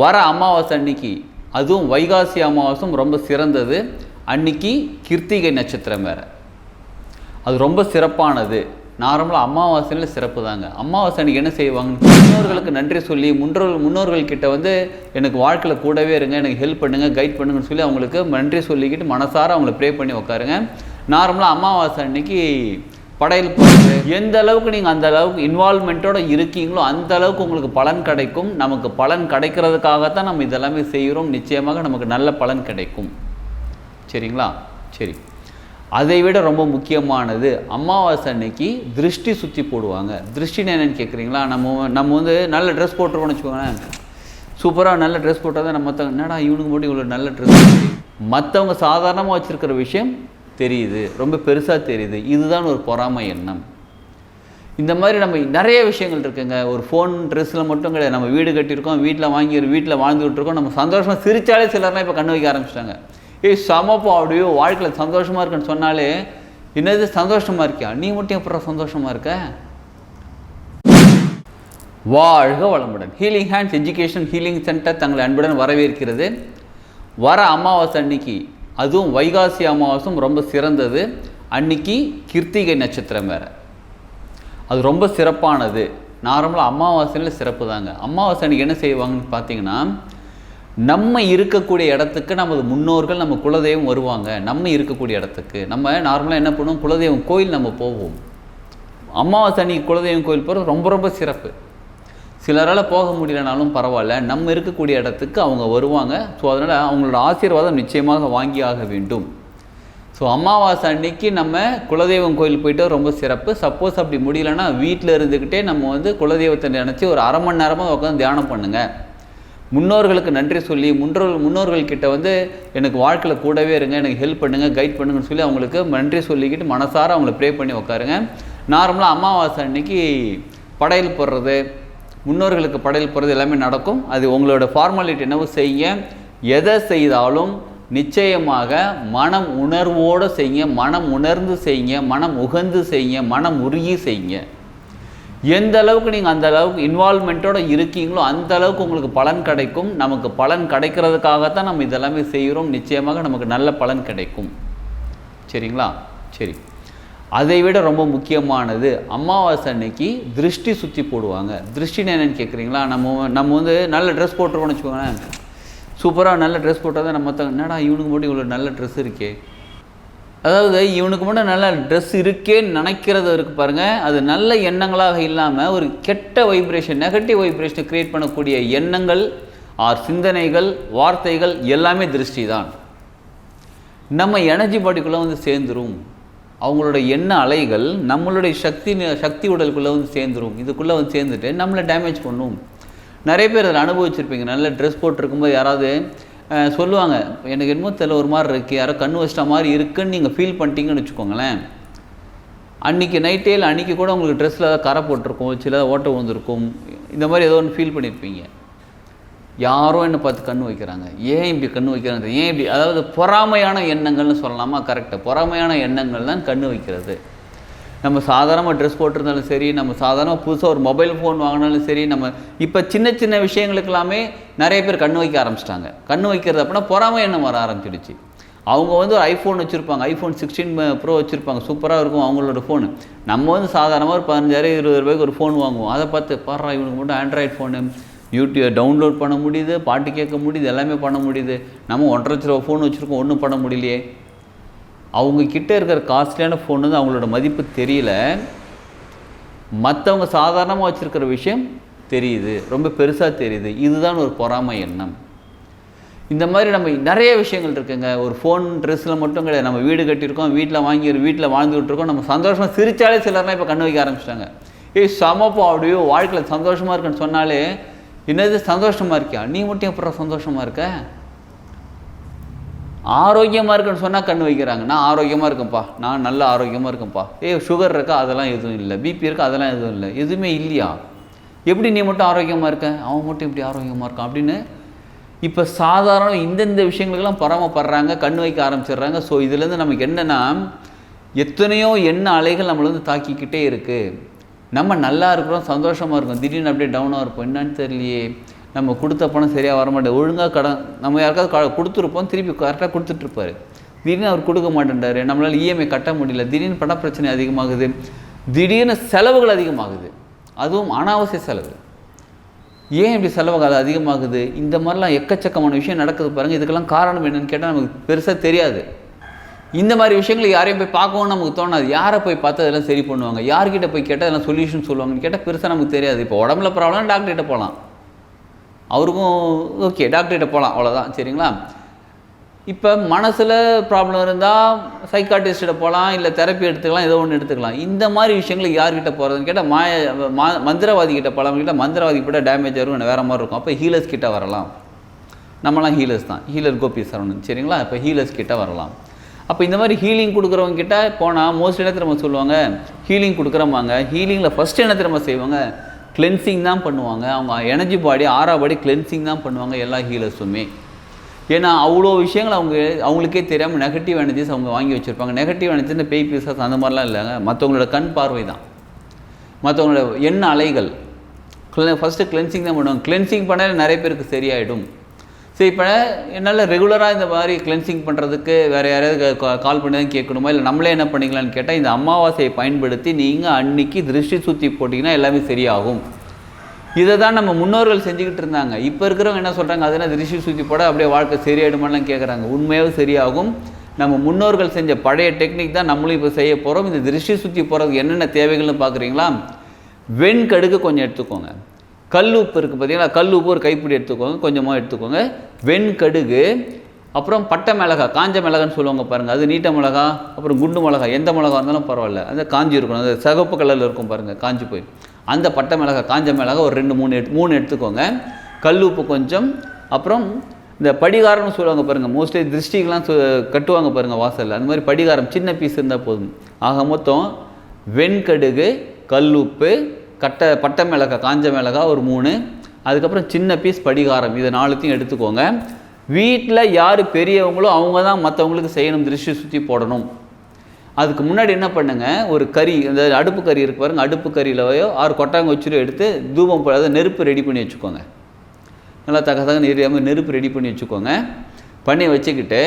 வர அமாவாசை அன்னைக்கு அதுவும் வைகாசி அமாவாசையும் ரொம்ப சிறந்தது. அன்னைக்கு கிருத்திகை நட்சத்திரம் வேறு. அது ரொம்ப சிறப்பானது. நார்மலாக அமாவாசையில் சிறப்பு தாங்க. அமாவாசை அன்றைக்கி என்ன செய்வாங்க முன்னோர்களுக்கு நன்றி சொல்லி முன்னோர்கள் முன்னோர்கள் கிட்ட வந்து எனக்கு வாழ்க்கையில் கூடவே இருங்க எனக்கு ஹெல்ப் பண்ணுங்க கைட் பண்ணுங்கன்னு சொல்லி அவங்களுக்கு நன்றி சொல்லிக்கிட்டு மனசார அவங்கள ப்ரே பண்ணி உட்காருங்க நார்மலாக அமாவாசை அன்னைக்கு படையல் போட்டு எந்த அளவுக்கு நீங்கள் அந்த அளவுக்கு இன்வால்மெண்ட்டோட இருக்கீங்களோ அந்த அளவுக்கு உங்களுக்கு பலன் கிடைக்கும். நமக்கு பலன் கிடைக்கிறதுக்காகத்தான் நம்ம இதெல்லாமே செய்கிறோம். நிச்சயமாக நமக்கு நல்ல பலன் கிடைக்கும். சரிங்களா? சரி. அதை விட ரொம்ப முக்கியமானது அமாவாசை அன்னைக்கு திருஷ்டி சுற்றி போடுவாங்க. திருஷ்டின்னு என்னென்னு கேட்குறீங்களா நம்ம நம்ம வந்து நல்ல ட்ரெஸ் போட்டிருக்கோம்னு வச்சுக்கோங்களேன். சூப்பராக நல்ல ட்ரெஸ் போட்டால் தான் நம்ம மற்றவங்க என்னடா இவனுக்கு மட்டும் இவ்வளோ நல்ல ட்ரெஸ் மற்றவங்க சாதாரணமாக வச்சுருக்கிற விஷயம் தெரியுது ரொம்ப பெருசாக தெரியுது. இதுதான் ஒரு பொறாமை எண்ணம். இந்த மாதிரி நம்ம நிறைய விஷயங்கள் இருக்குங்க. ஒரு ஃபோன் ட்ரெஸ்ஸில் மட்டும் கிடையாது. நம்ம வீடு கட்டியிருக்கோம் வீட்டில் வாங்கி வீட்டில் வாழ்ந்துகிட்டு இருக்கோம் நம்ம சந்தோஷமாக சிரித்தாலே சிலர்லாம் இப்போ கண்ணு வைக்க ஆரம்பிச்சிட்டாங்க. ஏய் சமப்போ அப்படியோ வாழ்க்கையில் சந்தோஷமாக இருக்குன்னு சொன்னாலே என்னது சந்தோஷமாக இருக்கியா? நீ மட்டும் அப்புறம் சந்தோஷமாக இருக்க? வாழ்க வளமுடன். Healing hands education healing centre தங்களை அன்புடன் வரவேற்கிறது. வர அமாவாசை அன்னைக்கு அதுவும் வைகாசி அமாவாசையும் ரொம்ப சிறந்தது. அன்னைக்கு கிருத்திகை நட்சத்திரம் வேறு. அது ரொம்ப சிறப்பானது. நார்மலாக அமாவாசையில் சிறப்பு தாங்க அமாவாசை அன்றைக்கி என்ன செய்வாங்கன்னு பார்த்தீங்கன்னா நம்ம இருக்கக்கூடிய இடத்துக்கு நமது முன்னோர்கள் நம்ம குலதெய்வம் வருவாங்க. நம்ம இருக்கக்கூடிய இடத்துக்கு. நம்ம நார்மலாக என்ன பண்ணுவோம்? குலதெய்வம் கோயில் நம்ம போவோம். அமாவாசை அன்றைக்கி குலதெய்வம் கோயில் போகிறது ரொம்ப ரொம்ப சிறப்பு. சிலரால் போக முடியலனாலும் பரவாயில்ல. நம்ம இருக்கக்கூடிய இடத்துக்கு அவங்க வருவாங்க. ஸோ அதனால் அவங்களோட ஆசீர்வாதம் நிச்சயமாக வாங்கி ஆக வேண்டும். ஸோ அமாவாசை அன்னைக்கு நம்ம குலதெய்வம் கோயில் போயிட்டு ரொம்ப சிறப்பு. சப்போஸ் அப்படி முடியலன்னா வீட்டில் இருந்துக்கிட்டே நம்ம வந்து குலதெய்வத்தை நினச்சி ஒரு அரை மணி நேரமாக உட்காந்து தியானம் பண்ணுங்கள் முன்னோர்களுக்கு நன்றி சொல்லி முன்னோர்கள் முன்னோர்கள் கிட்ட வந்து எனக்கு வாழ்க்கையில் கூடவே இருங்க எனக்கு ஹெல்ப் பண்ணுங்கள் கைட் பண்ணுங்கன்னு சொல்லி அவங்களுக்கு நன்றி சொல்லிக்கிட்டு மனசார அவங்கள ப்ரே பண்ணி உட்காருங்க நார்மலாக அமாவாசை அன்னைக்கு படையல் போடுறது முன்னோர்களுக்கு படையல் போகிறது எல்லாமே நடக்கும். அது உங்களோட ஃபார்மாலிட்டி என்னவோ செய்ய எதை செய்தாலும் நிச்சயமாக மனம் உணர்வோடு செய்யுங்க. மனம் உணர்ந்து செய்யுங்க. மனம் உகந்து செய்யுங்க. மனம் உருகி செய்யுங்க. எந்த அளவுக்கு நீங்கள் அந்த அளவுக்கு இன்வால்மெண்ட்டோடு இருக்கீங்களோ அந்த அளவுக்கு உங்களுக்கு பலன் கிடைக்கும். நமக்கு பலன் கிடைக்கிறதுக்காகத்தான் நம்ம இதெல்லாமே செய்கிறோம். நிச்சயமாக நமக்கு நல்ல பலன் கிடைக்கும். சரிங்களா? சரி. அதை விட ரொம்ப முக்கியமானது அமாவாசை அன்னைக்கு திருஷ்டி சுற்றி போடுவாங்க. திருஷ்டின்னு என்னென்னு கேட்குறீங்களா நம்ம நம்ம வந்து நல்ல ட்ரெஸ் போட்டிருக்கோம்னு வச்சுக்கோங்களேன். சூப்பராக நல்ல ட்ரெஸ் போட்டால் தான் நம்ம என்னடா இவனுக்கு மட்டும் இவ்வளோ நல்ல ட்ரெஸ் இருக்கே? அதாவது இவனுக்கு மட்டும் நல்ல ட்ரெஸ் இருக்கேன்னு நினைக்கிறது இருக்கு பாருங்கள் அது நல்ல எண்ணங்களாக இல்லாமல் ஒரு கெட்ட வைப்ரேஷன் நெகட்டிவ் வைப்ரேஷனை க்ரியேட் பண்ணக்கூடிய எண்ணங்கள் ஆர் சிந்தனைகள் வார்த்தைகள் எல்லாமே திருஷ்டி தான் நம்ம எனர்ஜி பாடிக்குள்ளே வந்து சேர்ந்துரும். அவங்களோட எண்ண அலைகள் நம்மளுடைய சக்தி சக்தி உடலுக்குள்ளே வந்து சேர்ந்துரும். இதுக்குள்ளே வந்து சேர்ந்துட்டு நம்மளை டேமேஜ் பண்ணும். நிறைய பேர் அதில் அனுபவிச்சிருப்பீங்க. நல்ல ட்ரெஸ் போட்டிருக்கும்போது யாராவது சொல்லுவாங்க எனக்கு என்னமோ தெரியல ஒரு மாதிரி இருக்குது யாரோ கண்ணு வச்சிட்ட மாதிரி இருக்குன்னு நீங்கள் ஃபீல் பண்ணிட்டீங்கன்னு வச்சுக்கோங்களேன். அன்றைக்கி நைட்டே இல்லை அன்றைக்கி கூட உங்களுக்கு ட்ரெஸ்ஸில் ஏதாவது கரை போட்டிருக்கும் சில ஓட்டை விழுந்திருக்கும். இந்த மாதிரி ஏதோ ஒன்று ஃபீல் பண்ணியிருப்பீங்க யாரோ என்னை பார்த்து கண் வைக்கிறாங்க. ஏன் இப்படி கண்ணு வைக்கிறாங்க? ஏன் இப்படி? அதாவது பொறாமையான எண்ணங்கள்னு சொல்லலாமா? கரெக்டாக பொறாமையான எண்ணங்கள் தான் கண் வைக்கிறது. நம்ம சாதாரணமாக ட்ரெஸ் போட்டிருந்தாலும் சரி நம்ம சாதாரணமாக புதுசாக ஒரு மொபைல் ஃபோன் வாங்கினாலும் சரி நம்ம இப்போ சின்ன சின்ன விஷயங்களுக்கெல்லாமே நிறைய பேர் கண் வைக்க ஆரம்பிச்சிட்டாங்க. கண் வைக்கிறது அப்படின்னா பொறாமை எண்ணம் வர ஆரம்பிச்சிடுச்சு. அவங்க வந்து ஒரு ஐஃபோன் வச்சுருப்பாங்க. ஐஃபோன் சிக்ஸ்டீன் ப்ரோ வச்சுருப்பாங்க. சூப்பராக இருக்கும் அவங்களோட ஃபோனு நம்ம வந்து சாதாரணமாக ஒரு பதினஞ்சாயிரம் இருபது ரூபாய்க்கு ஒரு ஃபோன் வாங்குவோம். அதை பார்த்து பாடுறா இவனுக்கு மட்டும் ஆண்ட்ராய்டு ஃபோனு யூடியூப் டவுன்லோட் பண்ண முடியுது பாட்டு கேட்க முடியுது எல்லாமே பண்ண முடியுது. நம்ம ஒன்றரை லட்ச ரூபா ஃபோன் வச்சுருக்கோம் ஒன்றும் பண்ண முடியலையே. அவங்க கிட்டே இருக்கிற காஸ்ட்லியான ஃபோன் வந்து அவங்களோட மதிப்பு தெரியல. மற்றவங்க சாதாரணமாக வச்சுருக்கிற விஷயம் தெரியுது. ரொம்ப பெருசாக தெரியுது. இதுதான் ஒரு பொறாமை எண்ணம். இந்த மாதிரி நம்ம நிறைய விஷயங்கள் இருக்குங்க. ஒரு ஃபோன் ட்ரெஸ்ஸில் மட்டும் கிடையாது. நம்ம வீடு கட்டியிருக்கோம் வீட்டில் வாங்கி வீட்டில் வாழ்ந்துகிட்டு இருக்கோம். நம்ம சந்தோஷமாக சிரித்தாலே சிலர்லாம் இப்போ கண்ணு வைக்க ஆரம்பிச்சிட்டாங்க. ஏய் சமப்பா அப்படியோ வாழ்க்கையில் சந்தோஷமாக இருக்குன்னு சொன்னாலே என்னது சந்தோஷமாக இருக்கியா? நீ மட்டும் எப்படி சந்தோஷமாக இருக்க? ஆரோக்கியமாக இருக்குன்னு சொன்னால் கண் வைக்கிறாங்க. நான் ஆரோக்கியமாக இருக்கேன்ப்பா. நான் நல்ல ஆரோக்கியமாக இருக்கேன்ப்பா. ஏய் சுகர் இருக்கா? அதெல்லாம் எதுவும் இல்லை. பிபி இருக்கா? அதெல்லாம் எதுவும் இல்லை. எதுவுமே இல்லையா? எப்படி நீ மட்டும் ஆரோக்கியமாக இருக்க? அவன் மட்டும் இப்படி ஆரோக்கியமாக இருக்கான் அப்படின்னு இப்போ சாதாரண இந்தந்த விஷயங்களுக்கெல்லாம் பராமப்படுறாங்க கண் வைக்க ஆரம்பிச்சிடுறாங்க. ஸோ இதுலேருந்து நமக்கு என்னென்னா எத்தனையோ எண்ண அலைகள் நம்மளை வந்து தாக்கிக்கிட்டே இருக்குது நம்ம நல்லா இருக்கிறோம் சந்தோஷமாக இருக்கும் திடீர்னு அப்படியே டவுனாக இருப்போம். என்னன்னு தெரியலையே. நம்ம கொடுத்த பணம் சரியாக வரமாட்டேன் ஒழுங்காக கடன் நம்ம யாருக்காவது க கொடுத்துருப்போம் திருப்பி கரெக்டாக கொடுத்துட்ருப்பாரு. திடீர்னு அவர் கொடுக்க மாட்டேன்றாரு நம்மளால் இஎம்ஐ கட்ட முடியல. திடீர்னு பண பிரச்சனை அதிகமாகுது. திடீர்னு செலவுகள் அதிகமாகுது. அதுவும் அனாவசிய செலவு. ஏன் இப்படி செலவுகள் அதிகமாகுது? இந்த மாதிரிலாம் எக்கச்சக்கமான விஷயம் நடக்குது பாருங்கள் இதுக்கெல்லாம் காரணம் என்னென்னு கேட்டால் நமக்கு பெருசாக தெரியாது. இந்த மாதிரி விஷயங்களை யாரையும் போய் பார்க்கவும் நமக்கு தோணாது. யாரை போய் பார்த்து அதெல்லாம் சரி பண்ணுவாங்க? யார்கிட்ட போய் கேட்டால் அதெல்லாம் சொல்யூஷன் சொல்லுவாங்கன்னு கேட்டால் பெருசாக நமக்கு தெரியாது. இப்போ உடம்புல ப்ராப்ளம் டாக்டர்கிட்ட போகலாம். அவருக்கும் ஓகே டாக்டர்கிட்ட போகலாம். அவ்வளோதான் சரிங்களா? இப்போ மனசில் ப்ராப்ளம் இருந்தால் சைக்காட்டிஸ்ட்டிட்ட போகலாம் இல்லை தெரப்பி எடுத்துக்கலாம் ஏதோ ஒன்று எடுத்துக்கலாம். இந்த மாதிரி விஷயங்களை யார்கிட்ட போகிறதுன்னு கேட்டால் மாய மா மந்திரவாதி கிட்ட போகலாம் கேட்டால் மந்திரவாதி கூட டேமேஜ் ஆகும் வேறு மாதிரி இருக்கும். அப்போ ஹீலர்ஸ் கிட்ட வரலாம். நம்மளாம் ஹீலர்ஸ் தான். ஹீலர் கோபி சரவணன். சரிங்களா? இப்போ ஹீலர்ஸ் கிட்ட வரலாம். அப்போ இந்த மாதிரி ஹீலிங் கொடுக்குறவங்க கிட்ட போனால் மோஸ்ட் என்ன திரும்ப சொல்லுவாங்க? ஹீலிங் கொடுக்குறவாங்க ஹீலிங்கில் ஃபஸ்ட்டு என்ன திரும்ப செய்வாங்க? கிளென்சிங் தான் பண்ணுவாங்க. அவங்க எனர்ஜி பாடி ஆறா பாடி கிளென்சிங் தான் பண்ணுவாங்க எல்லா ஹீலர்ஸுமே ஏன்னா அவ்வளோ விஷயங்கள் அவங்க அவங்களுக்கே தெரியாமல் நெகட்டிவ் எனர்ஜிஸ் அவங்க வாங்கி வச்சுருப்பாங்க. நெகட்டிவ் எனர்ஜின்னு பேய் பீசஸ் அந்த மாதிரிலாம் இல்லைங்க. மற்றவங்களோட கண் பார்வை தான். மற்றவங்களோட எண்ண அலைகள். ஃபஸ்ட்டு கிளென்சிங் தான் பண்ணுவாங்க. கிளென்சிங் பண்ணால் நிறைய பேருக்கு சரியாயிடும். சரி இப்போ என்னால் ரெகுலராக இந்த மாதிரி கிளென்சிங் பண்ணுறதுக்கு வேறு யாராவது கால் பண்ணி தான் கேட்கணுமா? இல்லை நம்மளே என்ன பண்ணிக்கலான்னு கேட்டால் இந்த அமாவாசையை பயன்படுத்தி நீங்கள் அன்னைக்கு திருஷ்டி சுற்றி போட்டிங்கன்னா எல்லாமே சரியாகும். இதை தான் நம்ம முன்னோர்கள் செஞ்சுக்கிட்டு இருந்தாங்க. இப்போ இருக்கிறவங்க என்ன சொல்கிறாங்க அதெல்லாம் திருஷ்டி சுற்றி போட அப்படியே வாழ்க்கை சரியாயிடுமான்லாம் கேட்குறாங்க உண்மையாக சரியாகும். நம்ம முன்னோர்கள் செஞ்ச பழைய டெக்னிக் தான் நம்மளும் இப்போ செய்ய போகிறோம் இந்த திருஷ்டி சுற்றி போகிறதுக்கு என்னென்ன தேவைகள்னு பார்க்குறீங்களா வெண்கடுகு கொஞ்சம் எடுத்துக்கோங்க. கல் உப்பு இருக்குது பார்த்தீங்களா கல் உப்பு ஒரு கைப்பிடி எடுத்துக்கோங்க. கொஞ்சமாக எடுத்துக்கோங்க. வெண்கடுகு அப்புறம் பட்டை மிளகா காஞ்ச மிளகான்னு சொல்லுவாங்க பாருங்கள் அது நீட்ட மிளகா அப்புறம் குண்டு மிளகா எந்த மிளகா இருந்தாலும் பரவாயில்ல. அந்த காஞ்சி இருக்கணும் அது சிகப்பு கலரில் இருக்கும் பாருங்கள் காஞ்சி போய். அந்த பட்டை மிளகா காஞ்ச மிளகா ஒரு ரெண்டு மூணு எடு மூணு எடுத்துக்கோங்க. கல் உப்பு கொஞ்சம். அப்புறம் இந்த படிகாரம்னு சொல்லுவாங்க பாருங்கள் மோஸ்ட்லி திருஷ்டிக்கெலாம் சு கட்டுவாங்க பாருங்கள் வாசலில். அந்த மாதிரி படிகாரம் சின்ன பீஸ் இருந்தால் போதும். ஆக மொத்தம் வெண்கடுகு கல்லுப்பு கட்டை பட்டை மிளகா காஞ்ச மிளகா ஒரு மூணு. அதுக்கப்புறம் சின்ன பீஸ் படிகாரம். இதை நாலுத்தையும் எடுத்துக்கோங்க. வீட்டில் யார் பெரியவங்களோ அவங்க தான் மற்றவங்களுக்கு செய்யணும் திருஷ்டி சுற்றி போடணும். அதுக்கு முன்னாடி என்ன பண்ணுங்க? ஒரு கறி இந்த அடுப்பு கறி இருக்கு பாருங்க அடுப்பு கறியிலையோ ஆறு கொட்டாங்க வச்சுட்டு எடுத்து தூபம் போட அதாவது நெருப்பு ரெடி பண்ணி வச்சுக்கோங்க. நல்லா தக தகன்னு எரியாமல் நெருப்பு ரெடி பண்ணி வச்சுக்கோங்க. பண்ணி வச்சுக்கிட்டு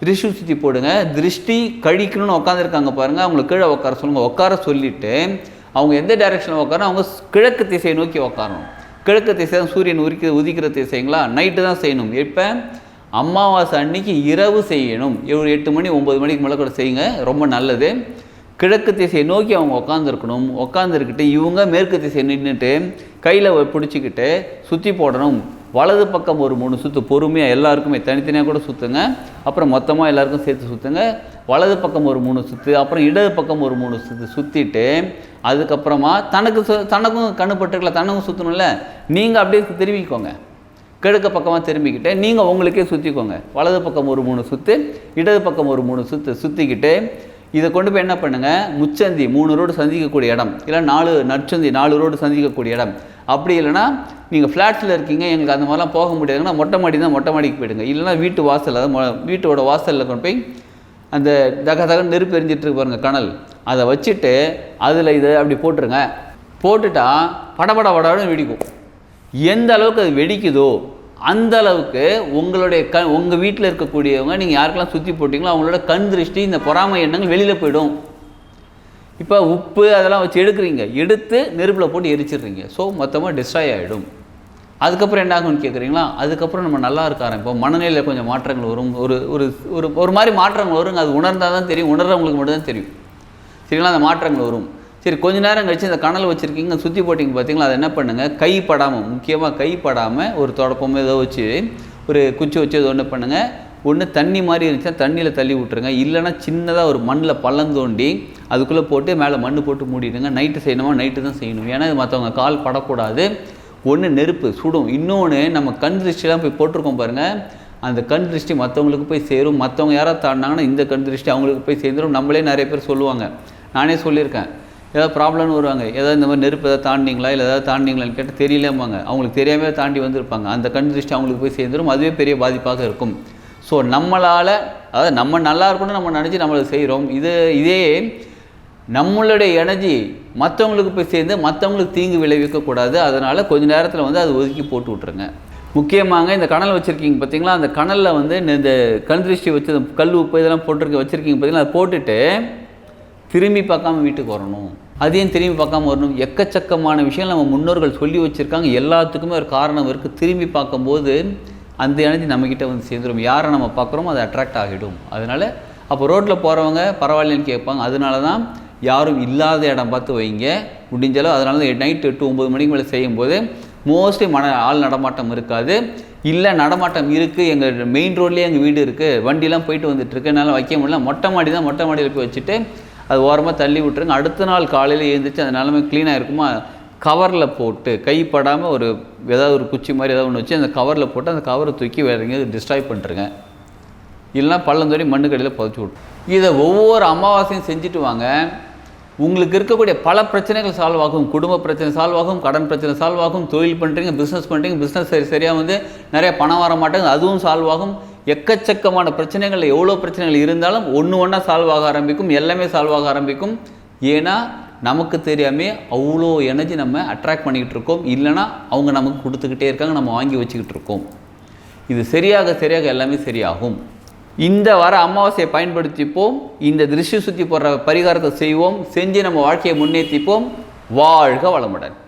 திருஷ்டி சுற்றி போடுங்க. திருஷ்டி கழிக்கணும்னு உட்காந்துருக்காங்க பாருங்கள் அவங்கள கீழே உட்கார சொல்லுங்கள் உட்கார சொல்லிவிட்டு அவங்க எந்த டைரெக்ஷனில் உட்காரணும் அவங்க கிழக்கு திசையை நோக்கி உட்காரணும் கிழக்கு திசை தான் சூரியன் உரிக்க உதிக்கிற திசைங்களா? நைட்டு தான் செய்யணும். இப்போ அமாவாசை அன்னைக்கு இரவு செய்யணும். ஒரு எட்டு மணி ஒம்பது மணிக்கு மேலே கூட செய்யுங்க. ரொம்ப நல்லது. கிழக்கு திசையை நோக்கி அவங்க உட்காந்துருக்கணும் உட்காந்துருக்கிட்டு இவங்க மேற்கு திசையை நின்றுட்டு கையில் பிடிச்சிக்கிட்டு சுற்றி போடணும். வலது பக்கம் ஒரு மூணு சுற்று பொறுமையாக எல்லாருக்குமே தனித்தனியாக கூட சுற்றுங்க அப்புறம் மொத்தமாக எல்லாருக்கும் சேர்த்து சுற்றுங்க வலது பக்கம் ஒரு மூணு சுற்று அப்புறம் இடது பக்கம் ஒரு மூணு சுற்று சுற்றிட்டு அதுக்கப்புறமா தனக்கு சு தனக்கும் கண்ணுப்பட்டுருக்கல தனக்கும் சுற்றணும்ல நீங்கள் அப்படியே திரும்பிக்கோங்க. கிழக்கு பக்கமாக திரும்பிக்கிட்டு நீங்கள் உங்களுக்கே சுற்றிக்கோங்க வலது பக்கம் ஒரு மூணு சுற்று இடது பக்கம் ஒரு மூணு சுற்று சுற்றிக்கிட்டு இதை கொண்டு போய் என்ன பண்ணுங்கள் முச்சந்தி மூணு ரோடு சந்திக்கக்கூடிய இடம். இல்லை நாலு நற்சந்தி நாலு ரோடு சந்திக்கக்கூடிய இடம். அப்படி இல்லைன்னா நீங்கள் ஃப்ளாட்டில் இருக்கீங்க எங்களுக்கு அந்த மாதிரிலாம் போக முடியாதுன்னா மொட்டை மாடி தான் மொட்டை மாடிக்கு போயிடுங்க. இல்லைன்னா வீட்டு வாசல் அதாவது மொ- வீட்டோட வாசலில் கொண்டு போய் அந்த தக தக நெருப்பு எரிஞ்சிட்ருக்கு பாருங்கள் கணல் கனல். அதை வச்சுட்டு அதில் இதை அப்படி போட்டுருங்க. போட்டுட்டா படபட படன்னு வெடிக்கும். எந்த அளவுக்கு அது வெடிக்குதோ அந்த அளவுக்கு உங்களுடைய க உங்கள் வீட்டில் இருக்கக்கூடியவங்க நீங்கள் யாருக்கெல்லாம் சுற்றி போட்டிங்களோ அவங்களோட கண் திருஷ்டி இந்த பொறாமை எண்ணங்கள் வெளியில் போயிடும். இப்போ உப்பு அதெல்லாம் வச்சு எடுக்கிறீங்க. எடுத்து நெருப்பில் போட்டு எரிச்சிடுறீங்க. ஸோ மொத்தமாக டிஸ்ட்ராய் ஆகிடும் அதுக்கப்புறம் என்ன ஆகும்னு கேட்குறீங்களா அதுக்கப்புறம் நம்ம நல்லா இருக்க ஆரம்பிப்போம். மனநிலையில் கொஞ்சம் மாற்றங்கள் வரும். ஒரு ஒரு ஒரு ஒரு மாதிரி மாற்றங்கள் வரும் அது உணர்ந்தால் தான் தெரியும். உணர்றவங்களுக்கு மட்டும்தான் தெரியும். சரிங்களா? அந்த மாற்றங்கள் வரும். சரி கொஞ்ச நேரம் கழிச்சு இந்த கணல் வச்சுருக்கீங்க சுற்றி போட்டிங்க பார்த்தீங்களா அதை என்ன பண்ணுங்கள் கை படாமல் முக்கியமாக கை படாமல் ஒரு தொடப்பமோ ஏதோ வச்சு ஒரு குச்சி வச்சு ஏதோ ஒன்று பண்ணுங்கள் ஒன்று தண்ணி மாதிரி இருந்துச்சுன்னா தண்ணியில் தள்ளி விட்ருங்க இல்லைன்னா சின்னதாக ஒரு மண்ணில் பள்ளம் தோண்டி அதுக்குள்ளே போட்டு மேலே மண் போட்டு மூடிடுங்க. நைட்டு செய்யணுமா? நைட்டு தான் செய்யணும். ஏன்னா மற்றவங்க கால் படக்கூடாது. ஒன்று நெருப்பு சுடும். இன்னொன்று நம்ம கண் திருஷ்டிலாம் போய் போட்டிருக்கோம் பாருங்கள் அந்த கண் திருஷ்டி மற்றவங்களுக்கு போய் சேரும். மற்றவங்க யாராவது தாண்டினாங்கன்னா இந்த கண் திருஷ்டி அவங்களுக்கு போய் சேர்ந்துடும் நம்மளே நிறைய பேர் சொல்லுவாங்க. நானே சொல்லியிருக்கேன். ஏதாவது ப்ராப்ளம்னு வருவாங்க. ஏதாவது இந்த மாதிரி நெருப்பு ஏதாவது தாண்டிங்களா இல்லை ஏதாவது தாண்டிங்களான்னு கேட்டால் தெரியலம்பாங்க. அவங்களுக்கு தெரியாமல் தாண்டி வந்திருப்பாங்க. அந்த கண் திருஷ்டி அவங்களுக்கு போய் சேர்ந்துடும் அதுவே பெரிய பாதிப்பாக இருக்கும். ஸோ நம்மளால் அதாவது நம்ம நல்லா இருக்கணும்னு நம்ம நினச்சி நம்மளுக்கு செய்கிறோம் இது இதே நம்மளுடைய எனர்ஜி மற்றவங்களுக்கு போய் சேர்ந்து மற்றவங்களுக்கு தீங்கு விளைவிக்கக்கூடாது அதனால் கொஞ்ச நேரத்தில் வந்து அது ஒதுக்கி போட்டு விட்ருங்க முக்கியமாக இந்த கணல் வச்சுருக்கீங்க பார்த்தீங்களா அந்த கணலில் வந்து இந்த- கண் திருஷ்டி வச்சு கல் உப்பு இதெல்லாம் போட்டிருக்க வச்சுருக்கீங்க பார்த்தீங்களா அதை போட்டுட்டு திரும்பி பார்க்காம வீட்டுக்கு வரணும். அதையும் திரும்பி பார்க்காம வரணும். எக்கச்சக்கமான விஷயம் நம்ம முன்னோர்கள் சொல்லி வச்சுருக்காங்க. எல்லாத்துக்குமே ஒரு காரணம் இருக்குது திரும்பி பார்க்கும்போது அந்த எனர்ஜி நம்மக்கிட்ட வந்து சேர்ந்துடும் யாரை நம்ம பார்க்குறோமோ அது அட்ராக்ட் ஆகிடும். அதனால் அப்போ ரோட்டில் போகிறவங்க பரவாயில்லன்னு கேட்பாங்க. அதனால தான் யாரும் இல்லாத இடம் பார்த்து வைங்க. முடிஞ்சளவு அதனால தான் நைட்டு எட்டு ஒம்பது மணிக்கு மேலே செய்யும்போது மோஸ்ட்லி மன ஆள் நடமாட்டம் இருக்காது. இல்லை நடமாட்டம் இருக்குது எங்கள் மெயின் ரோட்லேயே எங்கள் வீடு இருக்குது வண்டிலாம் போயிட்டு வந்துட்டுருக்கு என்னால் வைக்க முடியல. மொட்டை மாடி தான் மொட்டை மாடியில் போய் வச்சுட்டு அது ஓரமாக தள்ளி விட்டுருங்க. அடுத்த நாள் காலையில் எழுந்திரிச்சு அது நிலமை க்ளீனாக இருக்குமா? கவரில் போட்டு கைப்படாமல் ஒரு ஏதாவது ஒரு குச்சி மாதிரி ஏதாவது ஒன்று வச்சு அந்த கவரில் போட்டு அந்த கவரை தூக்கி வேறு எங்கேயாவது டிஸ்ட்ராய் பண்ணுறேங்க இல்லைன்னா பள்ளந்தோடி மண்ணுக்கடியில் புதைச்சி விட்டு இதை ஒவ்வொரு அமாவாசையும் செஞ்சுட்டு வாங்க. உங்களுக்கு இருக்கக்கூடிய பல பிரச்சனைகள் சால்வ் ஆகும். குடும்ப பிரச்சனை சால்வ் ஆகும். கடன் பிரச்சனை சால்வ் ஆகும். தொழில் பண்ணுறீங்க பிஸ்னஸ் பண்ணுறீங்க பிஸ்னஸ் சரி சரியாக வந்து நிறைய பணம் வர மாட்டேங்குது. அதுவும் சால்வ் ஆகும். எக்கச்சக்கமான பிரச்சனைகள் எவ்வளோ பிரச்சனைகள் இருந்தாலும் ஒன்று ஒன்றா சால்வ் ஆக ஆரம்பிக்கும். எல்லாமே சால்வ் ஆக ஆரம்பிக்கும். ஏன்னா நமக்கு தெரியாமே அவ்வளோ எனர்ஜி நம்ம அட்ராக்ட் பண்ணிக்கிட்டு இருக்கோம். இல்லைன்னா அவங்க நமக்கு கொடுத்துக்கிட்டே இருக்காங்க நம்ம வாங்கி வச்சுக்கிட்டு இருக்கோம். இது சரியாக சரியாக எல்லாமே சரியாகும். இந்த வர அமாவாசையை பயன்படுத்திப்போம். இந்த திருஷ்டி சுற்றி போடுற பரிகாரத்தை செய்வோம். செஞ்சு நம்ம வாழ்க்கையை முன்னேற்றிப்போம் வாழ்க வளமுடன்.